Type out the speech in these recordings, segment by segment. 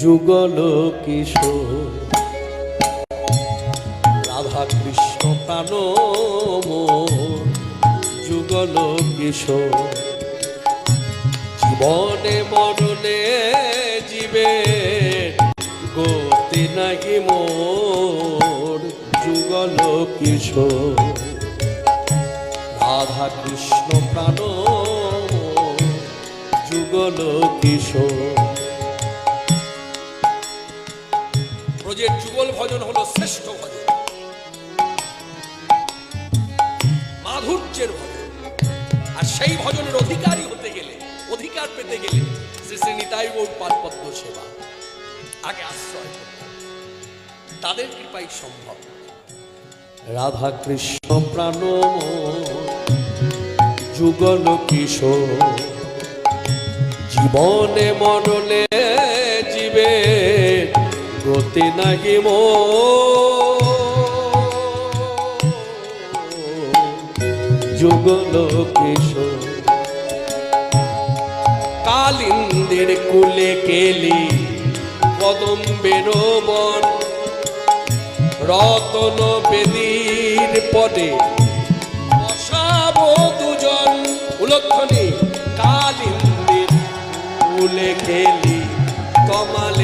যুগল কিশোর। রাধা কৃষ্ণ প্রাণ যুগল কিশোর। জীবনে মরণে জীবে গতি নাহি মোর। যুগল কিশোর। রাধা কৃষ্ণ প্রাণ যুগল কিশোর। হলো শ্রেষ্ঠ মাধুর্যের আর সেই ভজনের অধিকারী হতে গেলে, অধিকার পেতে গেলে শ্রী শ্রী নিতাই সেবা। আগে আশ্রয় তাদের কৃপাই সম্ভব। রাধা কৃষ্ণ প্রাণ যুগল কিশোর। জীবনে জীবে গতি নাহি মো যুগল কালিন্দের কুলে কেলি, কদম্বের বন, রতন বেদির পদে বসাব দুজন। উলক্ষণে কালিন্দির কুলে কেলি কমালের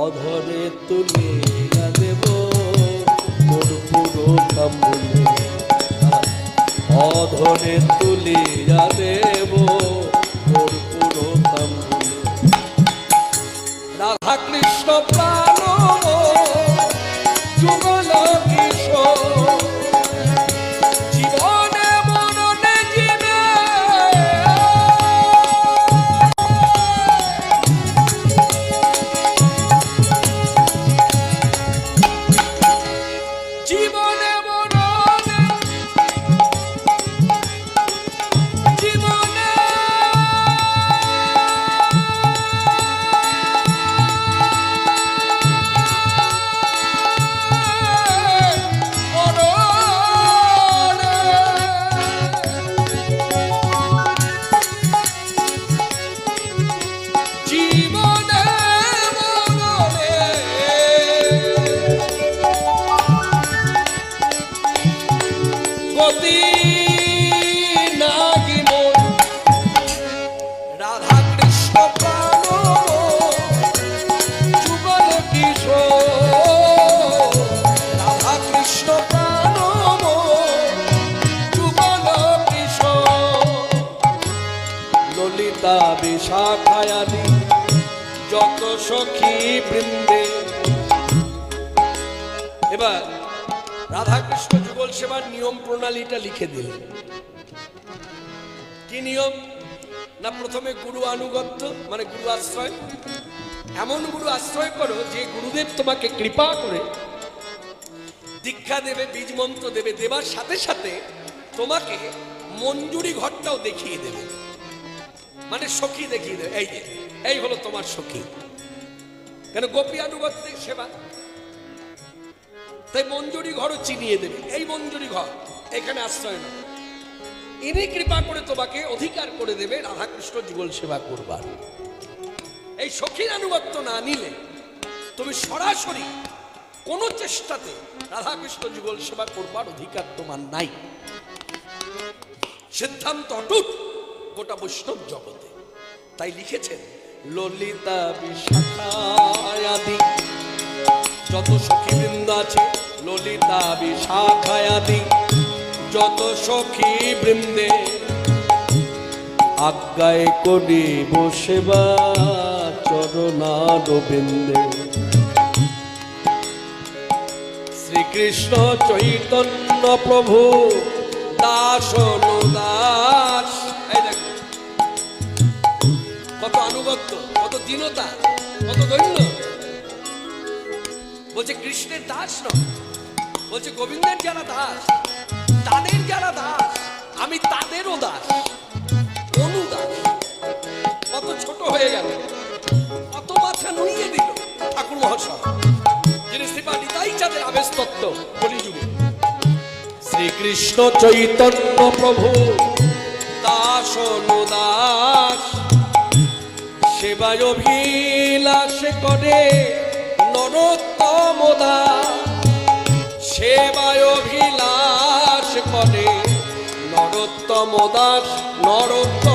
অধরে তুলে দেব। মোর পুরো কামুলে অধরে তুলে দেব। মোর পুরো কামুলে রাধা কৃষ্ণ প্রাণ বিশাখায়াদি যত সখী বৃন্দে। এবার রাধাকৃষ্ণ যুগল সেবার নিয়ম প্রণালীটা লিখে দিলেন। কি নিয়ম? না প্রথমে গুরু আনুগত্য মানে গুরু আশ্রয়? এমন গুরু আশ্রয় করো যে গুরুদেব তোমাকে কৃপা করে দীক্ষা দেবে, বীজ মন্ত্র দেবে, দেবার সাথে সাথে তোমাকে মঞ্জুরি ঘরটাও দেখিয়ে দেবে। মানে সখী দেখিয়ে দেবে এই যে, এই হলো তোমার সখী। কেন গোপী আনুগত্যের সেবা? তাই মঞ্জুরি ঘরও চিনিয়ে দেবে, এই মঞ্জুরি ঘর, এখানে আশ্রয় না ইনি কৃপা করে তোমাকে অধিকার করে দেবে রাধাকৃষ্ণ যুগল সেবা করবার। এই সখীর আনুগত্য না নিলে তুমি সরাসরি কোনো চেষ্টাতে রাধাকৃষ্ণ যুগল সেবা করবার অধিকার তোমার নাই। সিদ্ধান্ত অটুট। গোটা বৈষ্ণব জগতে। তাই লিখেছেন, ললিতা বিশাখায়াদি। যত সখী বৃন্দ আছে, ললিতা বিশাখায়াদি। যত সখী বৃন্দে আজ্ঞায় করি বসেবা চরণার বৃন্দে। শ্রীকৃষ্ণ চৈতন্য প্রভু কত আনুগত্য, কত দীনতা, কত দৈন্য। বলছে কৃষ্ণের দাস বলছে গোবিন্দের যারা দাস, তাদের যারা দাস, আমি তাদেরও দাস অনুদাস কত ছোট হয়ে গেল, কত মাথা নুইয়ে দিল ঠাকুর মহাশয়। যিনি কলিযুগে। শ্রীকৃষ্ণ চৈতন্য প্রভু, দাস অনুদাস সেবায় অভিলাষ করে নরোত্তম সেবায় অভিলাষ করে নরোত্তম দাস নরোত্তম